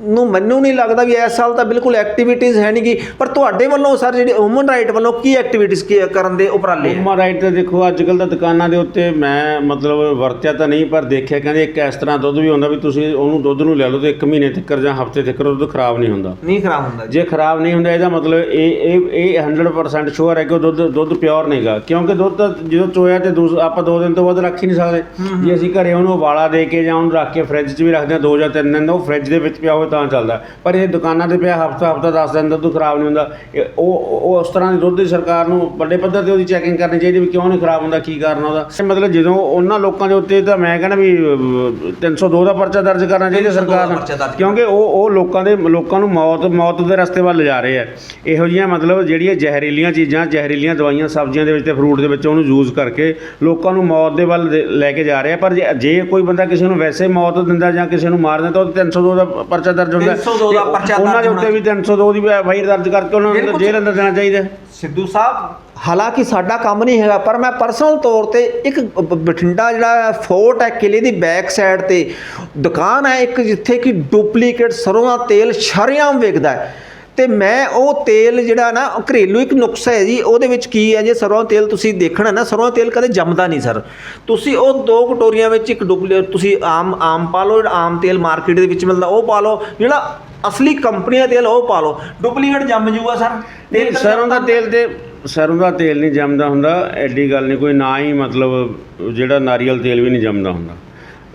ਨੂੰ ਮੈਨੂੰ ਨਹੀਂ ਲੱਗਦਾ ਵੀ ਇਸ ਸਾਲ ਤਾਂ ਬਿਲਕੁਲ ਐਕਟੀਵਿਟੀਜ਼ ਹੈ ਨਹੀਂ ਗੀ ਪਰ ਤੁਹਾਡੇ ਵੱਲੋਂ ਸਰ ਜਿਹੜੀ ਹਿਊਮਨ ਰਾਈਟ ਵੱਲੋਂ ਕੀ ਐਕਟੀਵਿਟੀਜ਼ ਕਰਨ ਦੇ ਉਪਰਾਲੇ ਹਿਊਮਨ ਰਾਈਟ ਤੇ ਦੇਖੋ ਅੱਜ ਕੱਲ ਤਾਂ ਦੁਕਾਨਾਂ ਦੇ ਉੱਤੇ ਮੈਂ ਮਤਲਬ ਵਰਤਿਆ ਤਾਂ ਨਹੀਂ ਪਰ ਦੇਖਿਆ ਕਹਿੰਦੇ ਇੱਕ ਇਸ ਤਰ੍ਹਾਂ ਦੁੱਧ ਵੀ ਹੁੰਦਾ ਵੀ ਤੁਸੀਂ ਉਹਨੂੰ ਦੁੱਧ ਨੂੰ ਲੈ ਲਓ ਤੇ 1 ਮਹੀਨੇ ਤੱਕ ਜਾਂ ਹਫ਼ਤੇ ਤੱਕ ਉਹ ਦੁੱਧ ਖਰਾਬ ਨਹੀਂ ਹੁੰਦਾ। ਨਹੀਂ ਖਰਾਬ ਹੁੰਦਾ ਜੀ। ਖਰਾਬ ਨਹੀਂ ਹੁੰਦਾ ਇਹਦਾ ਮਤਲਬ ਇਹ ਇਹ ਇਹ 100% ਸ਼ੋਰ ਹੈ ਕਿ ਉਹ ਦੁੱਧ ਦੁੱਧ ਪਿਓਰ ਨਹੀਂਗਾ ਕਿਉਂਕਿ ਦੁੱਧ ਤਾਂ ਜਦੋਂ ਚੋਇਆ ਤੇ ਆਪਾਂ 2 ਦਿਨ ਤੋਂ ਬਾਅਦ ਰੱਖ ਹੀ ਨਹੀਂ ਸਕਦੇ। ਜੇ ਅਸੀਂ ਘਰੇ ਉਹਨੂੰ ਉਬਾਲਾ ਦੇ ਕੇ ਜਾਂ ਉਹਨੂੰ ਰੱਖ ਕੇ ਫ੍ਰਿਜ 'ਚ ਵੀ ਰੱਖਦੇ ਹਾਂ 2 ਜਾਂ 3 ਦਿਨ ਉਹ ਫ੍ਰਿਜ ਦੇ ਵਿੱਚ ਪਿਆ ਹੋਵੇ ਤਾਂ ਚੱਲਦਾ ਪਰ ਇਹ ਦੁਕਾਨਾਂ ਤੇ ਪਿਆ ਹਫਤਾ ਹਫਤਾ 10 ਦਿਨ ਦੁੱਧ ਖਰਾਬ ਨਹੀਂ ਹੁੰਦਾ। ਇਹ ਉਹ ਉਹ ਉਸ ਤਰ੍ਹਾਂ ਦੇ ਦੁੱਧ ਦੀ ਸਰਕਾਰ ਨੂੰ ਵੱਡੇ ਪੱਧਰ ਤੇ ਉਹਦੀ ਚੈਕਿੰਗ ਕਰਨੀ ਚਾਹੀਦੀ ਵੀ ਕਿਉਂ ਨਹੀਂ ਖਰਾਬ ਹੁੰਦਾ ਕੀ ਕਾਰਨ ਉਹਦਾ। ਇਹ ਮਤਲਬ ਜਦੋਂ ਉਹਨਾਂ ਲੋਕਾਂ ਦੇ ਉੱਤੇ ਤਾਂ ਮੈਂ ਕਹਿੰਦਾ ਵੀ ਅਹ, 302 ਦਾ ਪਰਚਾ ਦਰਜ ਕਰਨਾ ਚਾਹੀਦਾ 302 ਸਰਕਾਰ ਦਾ ਪਰਚਾ ਨੂੰ ਕਿਉਂਕਿ ਉਹ ਉਹ ਲੋਕਾਂ ਦੇ ਲੋਕਾਂ ਨੂੰ ਮੌਤ ਮੌਤ ਦੇ ਰਸਤੇ ਵੱਲ ਲਿਜਾ ਰਹੇ ਆ। ਇਹੋ ਜਿਹੀਆਂ ਮਤਲਬ ਜਿਹੜੀਆਂ ਜ਼ਹਿਰੀਲੀਆਂ ਚੀਜ਼ਾਂ ਜ਼ਹਿਰੀਲੀਆਂ ਦਵਾਈਆਂ ਸਬਜ਼ੀਆਂ ਦੇ ਵਿੱਚ ਤੇ ਫਰੂਟ ਦੇ ਵਿੱਚ ਉਹਨੂੰ ਯੂਜ਼ ਕਰਕੇ ਲੋਕਾਂ ਨੂੰ ਮੌਤ ਦੇ ਵੱਲ ਦੇ- ਲੈ ਕੇ ਜਾ ਰਹੇ ਆ। ਪਰ ਜੇ ਜੇ ਕੋਈ ਬੰਦਾ ਕਿਸੇ ਨੂੰ ਵੈਸੇ ਮੌਤ ਦਿੰਦਾ ਜਾਂ ਕਿਸੇ ਨੂੰ ਮਾਰ ਦਿੰਦਾ ਤਾਂ ਉਹ 302 ਦਾ ਪਰਚਾ ਦਰਜ ਹੁੰਦਾ। 302 ਦਾ ਪਰਚਾ ਉਹਨਾਂ ਦੇ ਉੱਤੇ ਵੀ 302 ਦੀ ਫਾਈਲ ਦਰਜ ਕਰਕੇ ਉਹਨਾਂ ਨੂੰ। ਜੇਲ੍ਹ ਅੰਦਰ ਦੇਣਾ ਚਾਹੀਦਾ। ਸਿੱਧੂ ਸਾਹਿਬ ਹਾਲਾਂਕਿ ਸਾਡਾ ਕੰਮ ਨਹੀਂ ਹੈਗਾ ਪਰ ਮੈਂ ਪਰਸਨਲ ਤੌਰ ਤੇ ਇੱਕ ਬਠਿੰਡਾ ਜਿਹੜਾ ਫੋਰਟ ਹੈ ਕਿਲੇ ਦੀ ਬੈਕ ਸਾਈਡ ਤੇ ਦੁਕਾਨ ਹੈ ਇੱਕ ਜਿੱਥੇ ਕਿ ਡੁਪਲੀਕੇਟ ਸਰੋਂ ਦਾ ਤੇਲ ਸ਼ਰੇਆਮ ਵਿਕਦਾ ਹੈ। ਤੇ ਮੈਂ ਉਹ ਤੇਲ ਜਿਹੜਾ ਨਾ ਘਰੇਲੂ ਇੱਕ ਨੁਕਸਾ ਹੈ ਜੀ ਉਹਦੇ ਵਿੱਚ ਕੀ ਹੈ ਜੇ ਸਰੋਂ ਦਾ ਤੇਲ ਤੁਸੀਂ ਦੇਖਣਾ ਨਾ ਸਰੋਂ ਦਾ ਤੇਲ ਕਦੇ ਜੰਮਦਾ ਨਹੀਂ ਸਰ। ਤੁਸੀਂ ਉਹ ਦੋ ਕਟੋਰੀਆਂ ਵਿੱਚ ਇੱਕ ਡੁਪਲੀ ਤੁਸੀਂ ਆਮ ਆਮ ਪਾ ਲਓ ਜਿਹੜਾ ਆਮ ਤੇਲ ਮਾਰਕੀਟ ਦੇ ਵਿੱਚ ਮਿਲਦਾ ਉਹ ਪਾ ਲਓ ਜਿਹੜਾ ਅਸਲੀ ਕੰਪਨੀ ਦਾ ਤੇਲ ਉਹ ਪਾ ਲਓ। ਡੁਪਲੀਕੇਟ ਜੰਮ ਜੂਗਾ ਸਰ। ਨਹੀਂ ਸਰੋਂ ਦਾ ਤੇਲ ਤੇ ਸਰੋਂ ਦਾ ਤੇਲ ਨਹੀਂ ਜੰਮਦਾ ਹੁੰਦਾ ਐਡੀ ਗੱਲ ਨਹੀਂ ਕੋਈ ਨਾ ਹੀ ਮਤਲਬ ਜਿਹੜਾ ਨਾਰੀਅਲ ਤੇਲ ਵੀ ਨਹੀਂ ਜੰਮਦਾ ਹੁੰਦਾ।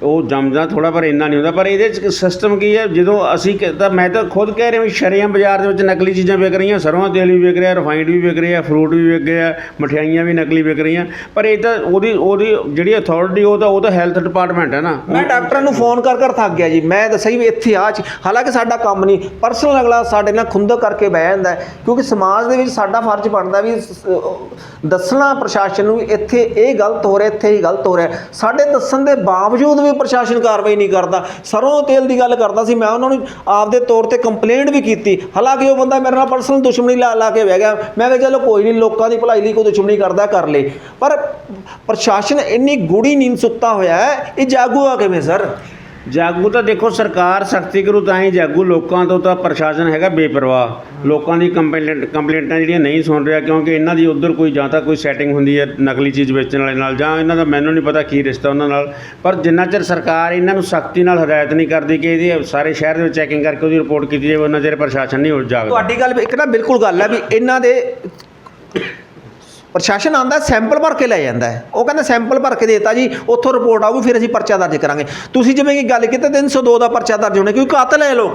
ਉਹ ਜੰਮਦਾ ਥੋੜਾ ਪਰ ਇੰਨਾ ਨਹੀਂ ਹੁੰਦਾ, ਪਰ ਇਹਦੇ ਚ ਸਿਸਟਮ ਕੀ ਹੈ, ਜਦੋਂ ਅਸੀਂ ਕ- ਤਾਂ ਮੈਂ ਤਾਂ ਖੁਦ ਕਹਿ ਰਿਹਾ ਵੀ ਸ਼ਰੇਆਮ ਬਾਜ਼ਾਰ ਦੇ ਵਿੱਚ ਨਕਲੀ ਚੀਜ਼ਾਂ ਵਿਕ ਰਹੀਆਂ ਸਰੋਂ ਦਾ ਤੇਲ ਵੀ ਵਿਕ ਰਿਹਾ ਰਿਫਾਈਨਡ ਵੀ ਵਿਕ ਰਿਹਾ ਫਰੂਟ ਵੀ ਵਿਕ ਰਿਹਾ ਮਠਿਆਈਆਂ ਵੀ ਨਕਲੀ ਵਿਕ ਰਹੀਆਂ, ਪਰ ਇਹ ਤਾਂ ਉਹਦੀ ਉਹਦੀ ਜਿਹੜੀ ਅਥਾਰਟੀ ਉਹ ਤਾਂ ਉਹ ਤਾਂ ਹੈਲਥ ਡਿਪਾਰਟਮੈਂਟ ਹੈ ਨਾ। ਮੈਂ ਡਾਕਟਰਾਂ ਨੂੰ ਫੋਨ ਕਰ ਕਰ ਥੱਕ ਗਿਆ ਜੀ, ਮੈਂ ਦੱਸਿਆ ਜੀ ਵੀ ਇੱਥੇ ਆ ਚ, ਹਾਲਾਂਕਿ ਸਾਡਾ ਕੰਮ ਨਹੀਂ ਪਰਸਨਲ ਅਗਲਾ ਸਾਡੇ ਨਾਲ ਖੁੰਦਕ ਕਰਕੇ ਬਹਿ ਜਾਂਦਾ ਕਿਉਂਕਿ ਸਮਾਜ ਦੇ ਵਿੱਚ ਸਾਡਾ ਫਰਜ਼ ਬਣਦਾ ਵੀ ਦੱਸਣਾ ਪ੍ਰਸ਼ਾਸਨ ਨੂੰ ਵੀ ਇੱਥੇ ਇਹ ਗਲਤ ਹੋ ਰਿਹਾ, ਇੱਥੇ ਇਹ ਗਲਤ ਹੋ ਰਿਹਾ, ਸਾਡੇ ਦੱਸਣ ਦੇ ਬਾਵਜੂਦ ਵੀ ਪ੍ਰਸ਼ਾਸਨ ਕਾਰਵਾਈ ਨਹੀਂ ਕਰਦਾ। ਸਰੋਂ ਤੇਲ ਦੀ ਗੱਲ ਕਰਦਾ ਸੀ, ਮੈਂ ਉਹਨਾਂ ਨੂੰ ਆਪਦੇ ਤੌਰ ਤੇ ਕੰਪਲੇਂਟ ਵੀ ਕੀਤੀ। ਹਾਲਾਂਕਿ ਉਹ ਬੰਦਾ ਮੇਰੇ ਨਾਲ ਪਰਸਨਲ ਦੁਸ਼ਮਣੀ ਲਾ ਲਾ ਕੇ ਬਹਿ ਗਿਆ। ਮੈਂ ਕਿਹਾ, ਚਲੋ ਕੋਈ ਨਹੀਂ, ਲੋਕਾਂ ਦੀ ਭਲਾਈ ਲਈ ਕੋਈ ਦੁਸ਼ਮਣੀ ਕਰਦਾ, ਕਰ ਲੇ। ਪਰ ਪ੍ਰਸ਼ਾਸਨ ਇੰਨੀ ਗੂੜੀ ਨੀਂਦ ਸੁੱਤਾ ਹੋਇਆ ਹੈ, ਇਹ ਜਾਗੂਗਾ ਕਿਵੇਂ, ਸਰ? ਜਾਗੂ ਤਾਂ ਦੇਖੋ ਸਰਕਾਰ ਸਖਤੀ ਕਰੂ ਤਾਂ ਹੀ ਜਾਗੂ। ਲੋਕਾਂ ਤੋਂ ਤਾਂ ਪ੍ਰਸ਼ਾਸਨ ਹੈਗਾ ਬੇਪਰਵਾਹ। ਲੋਕਾਂ ਦੀ ਕੰਪਲੇਂਟ ਕੰਪਲੇਂਟਾਂ ਜਿਹੜੀਆਂ ਨਹੀਂ ਸੁਣ ਰਿਹਾ ਕਿਉਂਕਿ ਇਹਨਾਂ ਦੀ ਉਧਰ ਕੋਈ ਜਾਂ ਤਾਂ ਕੋਈ ਸੈਟਿੰਗ ਹੁੰਦੀ ਹੈ ਨਕਲੀ ਚੀਜ਼ ਵੇਚਣ ਵਾਲੇ ਨਾਲ ਜਾਂ ਇਹਨਾਂ ਦਾ ਮੈਨੂੰ ਨਹੀਂ ਪਤਾ ਕੀ ਰਿਸ਼ਤਾ ਉਹਨਾਂ ਨਾਲ। ਪਰ ਜਿੰਨਾ ਚਿਰ ਸਰਕਾਰ ਇਹਨਾਂ ਨੂੰ ਸਖਤੀ ਨਾਲ ਹਦਾਇਤ ਨਹੀਂ ਕਰਦੀ ਕਿ ਇਹਦੀ ਸਾਰੇ ਸ਼ਹਿਰ ਦੇ ਵਿੱਚ ਚੈਕਿੰਗ ਕਰਕੇ ਉਹਦੀ ਰਿਪੋਰਟ ਕੀਤੀ ਜਾਵੇ, ਉਹਨਾਂ ਚਿਰ ਪ੍ਰਸ਼ਾਸਨ ਨਹੀਂ ਹੋ ਜਾਗਦਾ। ਤੁਹਾਡੀ ਗੱਲ ਇੱਕ ਨਾ ਬਿਲਕੁਲ ਗੱਲ ਹੈ ਵੀ ਇਹਨਾਂ ਦੇ ਪ੍ਰਸ਼ਾਸਨ ਆਂਦਾ ਸੈਂਪਲ ਭਰ ਕੇ ਲੈ ਜਾਂਦਾ ਹੈ। ਉਹ ਕਹਿੰਦਾ, ਸੈਂਪਲ ਭਰ ਕੇ ਦੇਤਾ ਜੀ, ਉੱਥੋਂ ਰਿਪੋਰਟ ਆਊਗੀ, ਫਿਰ ਅਸੀਂ ਪਰਚਾ ਦਰਜ ਕਰਾਂਗੇ। ਤੁਸੀਂ ਜਿਵੇਂ ਕਿ ਗੱਲ ਕੀਤੀ 302 ਦਾ ਪਰਚਾ ਦਰਜ ਹੋਣਾ, ਕਿਉਂਕਿ ਕਾਤਲ ਹੈ ਇਹ ਲੋਕ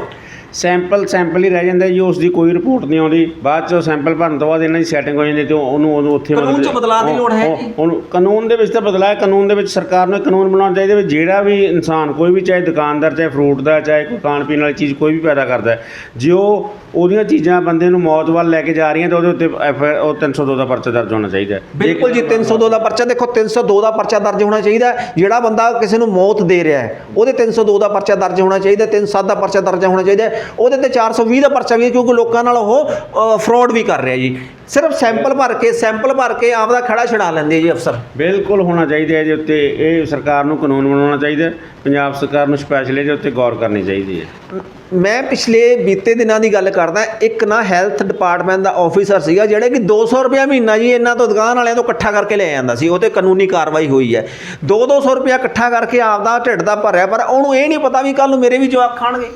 ਸੈਂਪਲ ਸੈਂਪਲ ਹੀ ਰਹਿ ਜਾਂਦਾ ਜੀ ਉਸ ਦੀ ਕੋਈ ਰਿਪੋਰਟ ਨਹੀਂ ਆਉਂਦੀ ਬਾਅਦ ਚ ਸੈਂਪਲ ਭਰਨ ਤੋਂ ਬਾਅਦ ਇਹਨਾਂ ਦੀ ਸੈਟਿੰਗ ਹੋ ਜਾਂਦੀ ਤੇ ਉਹਨੂੰ ਉਹਨੂੰ ਉੱਥੇ ਕਾਨੂੰਨ 'ਚ ਬਦਲਾਅ ਦੀ ਲੋੜ ਹੈ ਜੀ। ਉਹਨੂੰ ਕਾਨੂੰਨ ਦੇ ਵਿੱਚ ਤਾਂ ਬਦਲਾਅ ਹੈ ਕਾਨੂੰਨ ਦੇ ਵਿੱਚ ਸਰਕਾਰ ਨੂੰ ਇਹ ਕਾਨੂੰਨ ਬਣਾਉਣਾ ਚਾਹੀਦਾ ਵੀ ਜਿਹੜਾ ਵੀ ਇਨਸਾਨ ਕੋਈ ਵੀ ਚਾਹੇ ਦੁਕਾਨਦਾਰ ਚਾਹੇ ਫਰੂਟ ਦਾ ਚਾਹੇ ਕੋਈ ਖਾਣ ਪੀਣ ਵਾਲੀ ਚੀਜ਼ ਕੋਈ ਵੀ ਪੈਦਾ ਕਰਦਾ ਹੈ ਜੇ ਉਹ ਉਹਦੀਆਂ ਚੀਜ਼ਾਂ ਬੰਦੇ ਨੂੰ ਮੌਤ ਵੱਲ ਲੈ ਕੇ ਜਾ ਰਹੀਆਂ ਤਾਂ ਉਹਦੇ ਉੱਤੇ FIR ਉਹ 302 ਦਾ ਪਰਚਾ ਦਰਜ ਹੋਣਾ ਚਾਹੀਦਾ ਹੈ ਬਿਲਕੁਲ ਜੀ 302 ਦਾ ਪਰਚਾ ਦੇਖੋ 302 ਦਾ ਪਰਚਾ ਦਰਜ ਹੋਣਾ ਚਾਹੀਦਾ ਹੈ। ਜਿਹੜਾ ਬੰਦਾ ਕਿਸੇ ਨੂੰ ਮੌਤ ਦੇ ਰਿਹਾ ਹੈ ਉਹਦੇ 302 ਦਾ ਪਰਚਾ ਦਰਜ ਹੋਣਾ ਚਾਹੀਦਾ 307 ਦਾ ਪਰਚਾ ਦਰਜ ਹੋਣਾ ਚਾਹੀਦਾ ਹੈ। ਉਹਦੇ ਤੇ 420 ਦਾ ਪਰਚਾ ਵੀ ਹੈ ਕਿਉਂਕਿ ਲੋਕਾਂ ਨਾਲ ਉਹ ਫਰਾਡ ਵੀ ਕਰ ਰਿਹਾ ਜੀ। ਸਿਰਫ ਸੈਂਪਲ ਭਰ ਕੇ ਸੈਂਪਲ ਭਰ ਕੇ ਆਪਦਾ ਖੜਾ ਛਡਾ ਲੈਂਦੇ ਜੀ ਅਫਸਰ। ਬਿਲਕੁਲ ਹੋਣਾ ਚਾਹੀਦਾ ਹੈ ਇਹਦੇ ਉੱਤੇ। ਇਹ ਸਰਕਾਰ ਨੂੰ ਕਾਨੂੰਨ ਬਣਾਉਣਾ ਚਾਹੀਦਾ। ਪੰਜਾਬ ਸਰਕਾਰ ਨੂੰ ਸਪੈਸ਼ਲ ਇਹਦੇ ਉੱਤੇ ਗੌਰ ਕਰਨੀ ਚਾਹੀਦੀ ਹੈ। ਮੈਂ ਪਿਛਲੇ ਬੀਤੇ ਦਿਨਾਂ ਦੀ ਗੱਲ ਕਰਦਾ ਇੱਕ ਨਾ ਹੈਲਥ ਡਿਪਾਰਟਮੈਂਟ ਦਾ ਆਫੀਸਰ ਸੀਗਾ ਜਿਹੜੇ ਕਿ 200 ਰੁਪਇਆ ਮਹੀਨਾ ਜੀ ਇਹਨਾਂ ਤੋਂ ਦੁਕਾਨ ਵਾਲਿਆਂ ਤੋਂ ਇਕੱਠਾ ਕਰਕੇ ਲੈ ਜਾਂਦਾ ਸੀ। ਉਹ ਤੇ ਕਾਨੂੰਨੀ ਕਾਰਵਾਈ ਹੋਈ ਹੈ। 2-200 ਰੁਪਇਆ ਇਕੱਠਾ ਕਰਕੇ ਆਪਦਾ ਢਿੱਡ ਦਾ ਭਰਿਆ ਪਰ ਉਹਨੂੰ ਇਹ ਨਹੀਂ ਪਤਾ ਵੀ ਕੱਲ ਨੂੰ ਮੇਰੇ ਵੀ ਜਵਾਕ ਖਾਣਗੇ।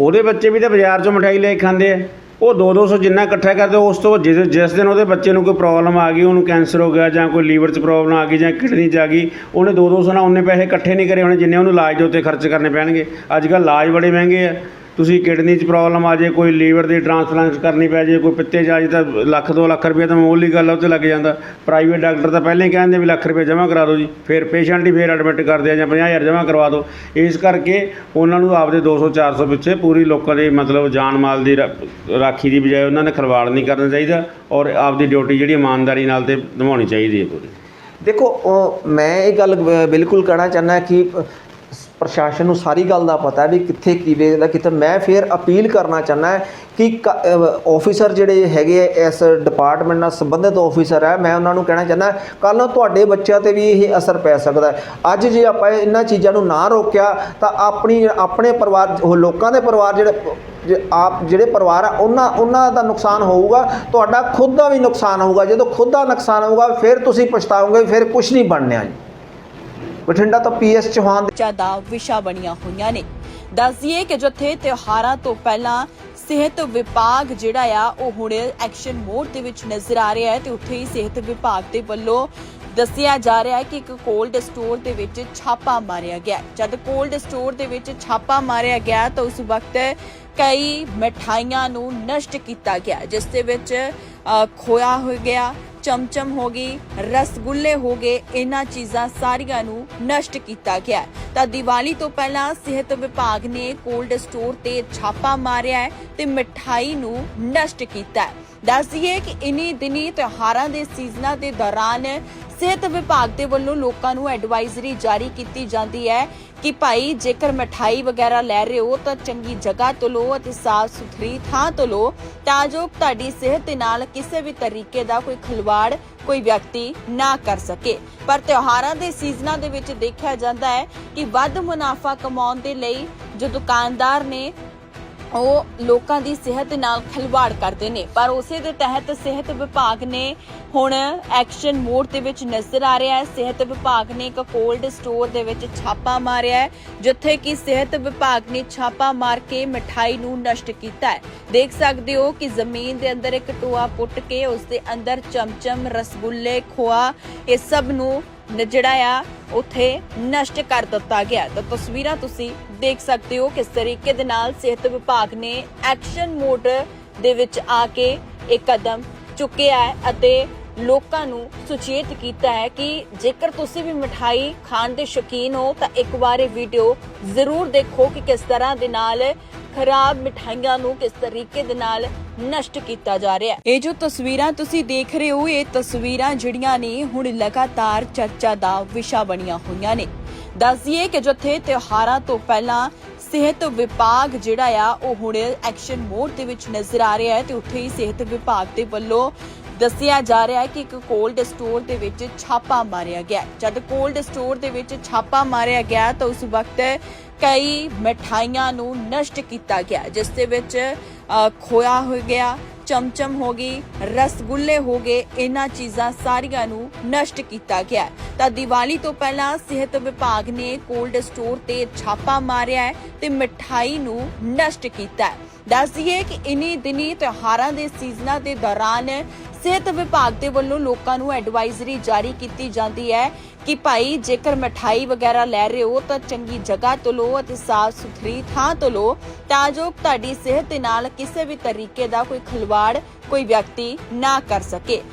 ਉਹਦੇ ਬੱਚੇ ਵੀ ਤਾਂ ਬਾਜ਼ਾਰ 'ਚੋਂ ਮਠਾਈ ਲੈ ਕੇ ਖਾਂਦੇ ਆ। ਉਹ 2-200 ਜਿੰਨਾ ਇਕੱਠਾ ਕਰਦੇ, ਉਸ ਤੋਂ ਜਿਸ ਜਿਸ ਦਿਨ ਉਹਦੇ ਬੱਚੇ ਨੂੰ ਕੋਈ ਪ੍ਰੋਬਲਮ ਆ ਗਈ, ਉਹਨੂੰ ਕੈਂਸਰ ਹੋ ਗਿਆ ਜਾਂ ਕੋਈ ਲੀਵਰ 'ਚ ਪ੍ਰੋਬਲਮ ਆ ਗਈ ਜਾਂ ਕਿਡਨੀ 'ਚ ਆ ਗਈ, ਉਹਨੇ 2-200 ਨਾਲ ਉਹਨੇ ਪੈਸੇ ਇਕੱਠੇ ਨਹੀਂ ਕਰੇ ਹੋਣੇ ਜਿੰਨੇ ਉਹਨੂੰ ਇਲਾਜ ਦੇ ਉੱਤੇ ਖਰਚ ਕਰਨੇ ਪੈਣਗੇ। ਅੱਜ ਕੱਲ੍ਹ ਇਲਾਜ ਬੜੇ ਮਹਿੰਗੇ ਆ। ਤੁਸੀਂ ਕਿਡਨੀ 'ਚ ਪ੍ਰੋਬਲਮ ਆ ਜੇ, ਕੋਈ ਲੀਵਰ ਦੀ ਟ੍ਰਾਂਸਪਲਾਂਟ ਕਰਨੀ ਪੈ ਜੇ, ਕੋਈ ਪਿੱਤੇ 'ਚ ਆ ਜੇ ਤਾਂ ਲੱਖ 2 ਲੱਖ ਰੁਪਏ ਤਾਂ ਮਾਮੂਲੀ ਗੱਲ ਆ, ਉਹ 'ਤੇ ਲੱਗ ਜਾਂਦਾ। ਪ੍ਰਾਈਵੇਟ ਡਾਕਟਰ ਤਾਂ ਪਹਿਲਾਂ ਹੀ ਕਹਿੰਦੇ ਵੀ ਲੱਖ ਰੁਪਏ ਜਮ੍ਹਾਂ ਕਰਾ ਦਿਓ ਜੀ, ਫਿਰ ਪੇਸ਼ੈਂਟ ਹੀ ਫਿਰ ਐਡਮਿਟ ਕਰਦੇ ਆ ਜਾਂ 50000 ਜਮ੍ਹਾਂ ਕਰਵਾ ਦਿਓ। ਇਸ ਕਰਕੇ ਉਹਨਾਂ ਨੂੰ ਆਪਦੇ 200 400 ਪਿੱਛੇ ਪੂਰੀ ਲੋਕਾਂ ਦੀ ਮਤਲਬ ਜਾਨ ਮਾਲ ਦੀ ਰਾ- ਰਾਖੀ ਦੀ ਬਜਾਏ ਉਹਨਾਂ ਨੇ ਖਲਵਾੜ ਨਹੀਂ ਕਰਨਾ ਚਾਹੀਦਾ ਔਰ ਆਪਦੀ ਡਿਊਟੀ ਜਿਹੜੀ ਇਮਾਨਦਾਰੀ ਨਾਲ ਤੇ ਨਿਭਾਉਣੀ ਚਾਹੀਦੀ ਹੈ ਪੂਰੀ। ਦੇਖੋ, ਉਹ ਮੈਂ ਇਹ ਗੱਲ ਬਿਲਕੁਲ ਕਹਿਣਾ ਚਾਹੁੰਦਾ ਕਿ ਪ੍ਰਸ਼ਾਸਨ ਨੂੰ ਸਾਰੀ ਗੱਲ ਦਾ ਪਤਾ ਵੀ ਕਿੱਥੇ ਕੀ ਦਾ ਕਿਤੇ ਮੈਂ ਫਿਰ ਅਪੀਲ ਕਰਨਾ ਚਾਹੁੰਦਾ ਕਿ ਆਫੀਸਰ ਜਿਹੜੇ ਹੈਗੇ ਆ ਇਸ ਡਿਪਾਰਟਮੈਂਟ ਨਾਲ ਸੰਬੰਧਿਤ ਆਫੀਸਰ ਹੈ ਮੈਂ ਉਹਨਾਂ ਨੂੰ ਕਹਿਣਾ ਚਾਹੁੰਦਾ ਕੱਲ ਨੂੰ ਤੁਹਾਡੇ ਬੱਚਿਆਂ ਤੇ ਵੀ ਇਹ ਅਸਰ ਪੈ ਸਕਦਾ ਹੈ। ਅੱਜ ਜੇ ਆਪਾਂ ਇਹਨਾਂ ਚੀਜ਼ਾਂ ਨੂੰ ਨਾ ਰੋਕਿਆ, ਤਾਂ ਆਪਣੀ, ਆਪਣੇ ਪਰਿਵਾਰ, ਉਹ ਲੋਕਾਂ ਦੇ ਪਰਿਵਾਰ ਜਿਹੜੇ, ਜੇ ਆਪ, ਜਿਹੜੇ ਪਰਿਵਾਰ ਆ, ਉਹਨਾਂ ਉਹਨਾਂ ਦਾ ਨੁਕਸਾਨ ਹੋਊਗਾ, ਤੁਹਾਡਾ ਖੁਦ ਦਾ ਵੀ ਨੁਕਸਾਨ ਹੋਊਗਾ। ਜਦੋਂ ਖੁਦ ਦਾ ਨੁਕਸਾਨ ਹੋਊਗਾ, ਫਿਰ ਤੁਸੀਂ ਪਛਤਾਓਗੇ, ਫਿਰ ਕੁਝ ਨਹੀਂ ਬਣਨਿਆ ਜੀ। ਬਠਿੰਡਾ ਤੋਂ ਪੀਐਸ ਚੌਹਾਨ ਚਰਚਾ ਦਾ ਵਿਸ਼ਾ ਬਣੀਆਂ ਹੋਈਆਂ ਨੇ। ਦੱਸ ਕਿ ਜਿੱਥੇ ਤਿਉਹਾਰਾਂ ਤੋਂ ਪਹਿਲਾਂ ਸਿਹਤ ਵਿਭਾਗ ਜਿਹੜਾ ਆ ਉਹ ਹੁਣ ਐਕਸ਼ਨ ਮੋਡ ਦੇ ਵਿੱਚ ਨਜ਼ਰ ਆ ਰਿਹਾ ਹੈ ਤੇ ਉੱਥੇ ਹੀ ਸਿਹਤ ਵਿਭਾਗ ਦੇ ਵੱਲੋਂ ਦੱਸਿਆ ਜਾ ਰਿਹਾ ਹੈ ਕਿ ਇੱਕ ਕੋਲਡ ਸਟੋਰ ਦੇ ਵਿੱਚ ਛਾਪਾ ਮਾਰਿਆ ਗਿਆ ਜਦ ਕੋਲਡ ਸਟੋਰ ਦੇ ਵਿੱਚ ਛਾਪਾ ਮਾਰਿਆ ਗਿਆ ਤਾਂ ਉਸ ਵਕਤ ਕਈ ਮਠਾਈਆਂ ਨੂੰ ਨਸ਼ਟ ਕੀਤਾ ਗਿਆ ਜਿਸ ਦੇ ਵਿੱਚ ਅ, ਖੋਇਆ ਹੋ ਗਿਆ ਚਮਚਮ ਹੋ ਗਈ, ਰਸਗੁੱਲੇ ਹੋ ਗਏ, ਇਹਨਾਂ ਚੀਜ਼ਾਂ ਸਾਰੀਆਂ ਨੂੰ ਨਸ਼ਟ ਕੀਤਾ ਗਿਆ ਤਾਂ ਦੀਵਾਲੀ ਤੋਂ ਪਹਿਲਾਂ ਸਿਹਤ ਵਿਭਾਗ ਨੇ ਕੋਲਡ ਸਟੋਰ ਤੇ ਛਾਪਾ ਮਾਰਿਆ ਹੈ ਤੇ ਮਠਾਈ ਨੂੰ ਨਸ਼ਟ ਕੀਤਾ ਹੈ। ਦੱਸ ਦਈਏ ਕਿ ਇਨੀ ਦਿਨੀ ਤਿਉਹਾਰਾਂ ਦੇ ਸੀਜ਼ਨਾਂ ਦੇ ਦੌਰਾਨ ਸਿਹਤ ਵਿਭਾਗ ਦੇ ਵੱਲੋਂ ਲੋਕਾਂ ਨੂੰ ਐਡਵਾਈਜ਼ਰੀ ਜਾਰੀ ਕੀਤੀ ਜਾਂਦੀ ਹੈ ਕਿ ਭਾਈ, ਜੇਕਰ ਮਠਾਈ ਵਗੈਰਾ ਲੈ ਰਹੇ ਹੋ ਤਾਂ ਚੰਗੀ ਜਗ੍ਹਾ ਤੋਂ ਲਓ ਅਤੇ ਸਾਫ਼ ਸੁਥਰੀ ਥਾਂ ਤੋਂ ਲਓ, ਤਾਂ ਜੋ ਤੁਹਾਡੀ ਸਿਹਤ ਦੇ ਨਾਲ ਕਿਸੇ ਵੀ ਤਰੀਕੇ ਦਾ ਕੋਈ ਖਿਲਵਾੜ ਕੋਈ ਵਿਅਕਤੀ ਨਾ ਕਰ ਸਕੇ। ਪਰ ਤਿਉਹਾਰਾਂ ਦੇ ਸੀਜ਼ਨਾਂ ਦੇ ਵਿੱਚ ਦੇਖਿਆ ਜਾਂਦਾ ਹੈ ਕਿ ਵੱਧ ਮੁਨਾਫਾ ਕਮਾਉਣ ਦੇ ਲਈ ਜੋ ਦੁਕਾਨਦਾਰ ਨੇ ਉਹ ਲੋਕਾਂ ਦੀ ਸਿਹਤ ਨਾਲ ਖਿਲਵਾੜ ਕਰਦੇ ਨੇ। ਪਰ ਉਸੇ ਦੇ ਤਹਿਤ ਸਿਹਤ ਵਿਭਾਗ ਨੇ ਹੁਣ ਐਕਸ਼ਨ ਮੋਡ ਦੇ ਵਿੱਚ ਨਜ਼ਰ ਆ ਰਿਹਾ ਹੈ। ਸਿਹਤ ਵਿਭਾਗ ਨੇ ਇੱਕ ਕੋਲਡ ਸਟੋਰ ਦੇ ਵਿੱਚ ਛਾਪਾ ਮਾਰਿਆ ਹੈ, ਜਿੱਥੇ ਕਿ ਸਿਹਤ ਵਿਭਾਗ ਨੇ ਛਾਪਾ ਮਾਰ ਕੇ ਮਠਾਈ ਨੂੰ ਨਸ਼ਟ ਕੀਤਾ ਹੈ। ਦੇਖ ਸਕਦੇ ਹੋ ਕਿ ਜ਼ਮੀਨ ਦੇ ਅੰਦਰ ਇੱਕ ਟੋਆ ਪੁੱਟ ਕੇ ਉਸ ਦੇ ਅੰਦਰ ਚਮਚਮ, ਰਸਗੁੱਲੇ, ਖੋਆ, ਇਹ ਸਭ ਨੂੰ ਜਿਹੜਾ ਆ, ਉਥੇ ਨਸ਼ਟ ਕਰ ਦਿੱਤਾ ਗਿਆ। ਤਾਂ ਤਸਵੀਰਾਂ ਤੁਸੀਂ ਦੇਖ ਸਕਦੇ ਹੋ ਕਿਸ ਤਰੀਕੇ ਦੇ ਨਾਲ ਸਿਹਤ ਵਿਭਾਗ ਨੇ ਐਕਸ਼ਨ ਮੋਡ ਦੇ ਵਿੱਚ ਆ ਕੇ ਇੱਕ ਕਦਮ ਚੁੱਕਿਆ ਹੈ ਅਤੇ ਲੋਕਾਂ ਨੂੰ ਸੁਚੇਤ ਕੀਤਾ ਹੈ ਕਿ ਜੇਕਰ ਤੁਸੀਂ ਵੀ ਮਠਾਈ ਖਾਣ ਦੇ ਸ਼ੌਕੀਨ ਹੋ, ਤਾਂ ਇੱਕ ਵਾਰ ਇਹ ਵੀਡੀਓ ਜ਼ਰੂਰ ਦੇਖੋ ਕਿ ਕਿਸ ਤਰ੍ਹਾਂ ਦੇ ਨਾਲ ਖਰਾਬ ਮਿਠਾਈਆਂ ਨੂੰ ਕਿਸ ਤਰੀਕੇ ਦੇ ਨਾਲ ਨਸ਼ਟ ਕੀਤਾ ਜਾ ਰਿਹਾ ਹੈ। ਇਹ ਜੋ ਤਸਵੀਰਾਂ ਤੁਸੀਂ ਦੇਖ ਰਹੇ ਹੋ, ਇਹ ਤਸਵੀਰਾਂ ਜਿਹੜੀਆਂ ਨੇ ਹੁਣ ਲਗਾਤਾਰ ਚਰਚਾ ਦਾ ਵਿਸ਼ਾ ਬਣੀਆਂ ਹੋਈਆਂ ਨੇ। ਦੱਸ ਦਈਏ ਕਿ ਜਿੱਥੇ ਤਿਉਹਾਰਾਂ ਤੋਂ ਪਹਿਲਾਂ ਸਿਹਤ ਵਿਭਾਗ ਜਿਹੜਾ ਆ, ਉਹ ਹੁਣ ਐਕਸ਼ਨ ਮੋਡ ਦੇ ਵਿੱਚ ਨਜ਼ਰ ਆ ਰਿਹਾ ਹੈ ਤੇ ਉੱਥੇ ਹੀ ਸਿਹਤ ਵਿਭਾਗ ਦੇ ਵੱਲੋਂ ਦੱਸਿਆ ਜਾ ਰਿਹਾ ਹੈ ਕਿ ਇੱਕ ਕੋਲਡ ਸਟੋਰ ਦੇ ਵਿੱਚ ਛਾਪਾ ਮਾਰਿਆ ਗਿਆ ਜਦ ਕੋਲਡ ਸਟੋਰ ਦੇ ਵਿੱਚ ਛਾਪਾ ਮਾਰਿਆ ਗਿਆ ਤਾਂ ਉਸ ਵਕਤ ਕਈ ਮਠਾਈਆਂ ਨੂੰ ਨਸ਼ਟ ਕੀਤਾ ਗਿਆ, ਜਿਸ ਦੇ ਵਿੱਚ ਖੋਇਆ ਹੋ ਗਿਆ, ਚਮਚਮ ਹੋ ਗਈ, ਰਸਗੁੱਲੇ ਹੋ ਗਏ, ਇਹਨਾਂ ਚੀਜ਼ਾਂ ਸਾਰੀਆਂ ਨੂੰ ਨਸ਼ਟ ਕੀਤਾ ਗਿਆ। ਤਾਂ ਦੀਵਾਲੀ ਤੋਂ ਪਹਿਲਾਂ ਸਿਹਤ ਵਿਭਾਗ ਨੇ ਕੋਲਡ ਸਟੋਰ ਤੇ ਛਾਪਾ ਮਾਰਿਆ ਹੈ ਤੇ ਮਠਾਈ ਨੂੰ ਨਸ਼ਟ ਕੀਤਾ ਹੈ। ਦੱਸ ਦਈਏ ਕਿ ਇਨੀ ਦਿਨੀ ਤਿਉਹਾਰਾਂ ਦੇ ਸੀਜ਼ਨਾਂ ਦੇ ਦੌਰਾਨ ਸਿਹਤ ਵਿਭਾਗ ਦੇ ਵੱਲੋਂ ਲੋਕਾਂ ਨੂੰ ਐਡਵਾਈਜ਼ਰੀ ਜਾਰੀ ਕੀਤੀ ਜਾਂਦੀ ਹੈ ਕਿ ਭਾਈ, ਜੇਕਰ ਮਠਾਈ ਵਗੈਰਾ ਲੈ ਰਹੇ ਹੋ ਤਾਂ ਚੰਗੀ ਜਗ੍ਹਾ ਤੋਂ ਲਓ ਅਤੇ ਸਾਫ਼ ਸੁਥਰੀ ਥਾਂ ਤੋਂ ਲਓ, ਤਾਂ ਜੋ ਤੁਹਾਡੀ ਸਿਹਤ ਦੇ ਨਾਲ ਕਿਸੇ ਵੀ ਤਰੀਕੇ ਦਾ ਕੋਈ ਖਿਲਵਾੜ ਕੋਈ ਵਿਅਕਤੀ ਨਾ ਕਰ ਸਕੇ।